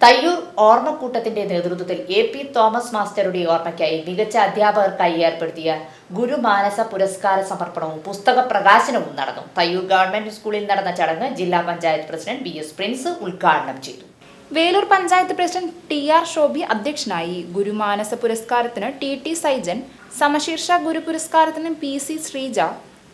തയ്യൂർ ഓർമ്മക്കൂട്ടത്തിന്റെ നേതൃത്വത്തിൽ A P Thomas മാസ്റ്ററുടെ ഓർമ്മയ്ക്കായി മികച്ച അധ്യാപകർക്കായി ഏർപ്പെടുത്തിയ ഗുരുമാനസ പുരസ്കാര സമർപ്പണവും പുസ്തക പ്രകാശനവും നടന്നു. തയ്യൂർ ഗവൺമെന്റ് സ്കൂളിൽ നടന്ന ചടങ്ങ് ജില്ലാ panchayat president B S Prince ഉദ്ഘാടനം ചെയ്തു. Veloor panchayat president T R Shobi അധ്യക്ഷനായി ഗുരുമാനസ പുരസ്കാരത്തിന് ടി ടി സൈജൻ സമശീർഷ ഗുരു പുരസ്കാരത്തിന് P C Sreeja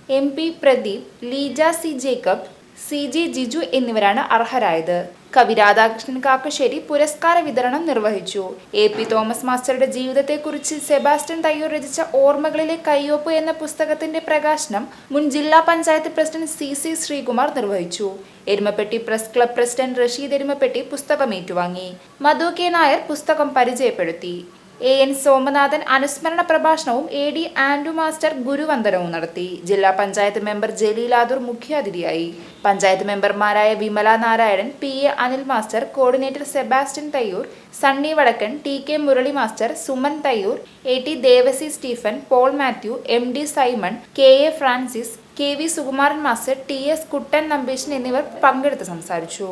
M P Pradeep Leeja C Jacob C G Jiju എന്നിവരാണ് അർഹരായത്. കവി രാധാകൃഷ്ണൻ കാക്കശ്ശേരി പുരസ്കാര വിതരണം നിർവഹിച്ചു. എ പി തോമസ് മാസ്റ്ററുടെ ജീവിതത്തെക്കുറിച്ച് സെബാസ്റ്റ്യൻ തയ്യൂർ രചിച്ച ഓർമ്മകളിലെ കയ്യൊപ്പ് എന്ന പുസ്തകത്തിന്റെ പ്രകാശനം മുൻ ജില്ലാ panchayat president C C Sreekumar നിർവഹിച്ചു. Erumapetty press club president Rasheed Erumapetty പുസ്തകം ഏറ്റുവാങ്ങി മധു കെ നായർ പുസ്തകം പരിചയപ്പെടുത്തി. എ എൻ സോമനാഥൻ അനുസ്മരണ പ്രഭാഷണവും എ ഡി ആൻഡു മാസ്റ്റർ ഗുരുവന്ദനവും നടത്തി. ജില്ലാ പഞ്ചായത്ത് മെമ്പർ ജലീലാദൂർ മുഖ്യാതിഥിയായി. പഞ്ചായത്ത് മെമ്പർമാരായ Vimala Narayanan P A Anil master coordinator Sebastian Thayyur Sunny Vadakkan T K Murali master Suman Thayyur A T Devasi Stephen Paul Mathew M D Simon K A Francis K V Sukumaran master T S Kuttan Nambeesan എന്നിവർ പങ്കെടുത്ത് സംസാരിച്ചു.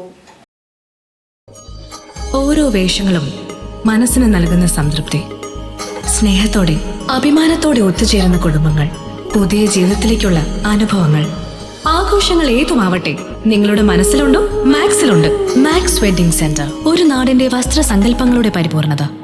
ഓരോ വേഷങ്ങളും മനസ്സിന് നൽകുന്ന സംതൃപ്തി. സ്നേഹത്തോടെ അഭിമാനത്തോടെ ഒത്തുചേരുന്ന കുടുംബങ്ങൾ പുതിയ ജീവിതത്തിലേക്കുള്ള അനുഭവങ്ങൾ. ആഘോഷങ്ങൾ ഏതുമാവട്ടെ നിങ്ങളുടെ മനസ്സിലുണ്ടോ? മാക്സിലുണ്ട്. Max wedding centre. ഒരു നാടിന്റെ വസ്ത്രസങ്കല്പങ്ങളുടെ പരിപൂർണത.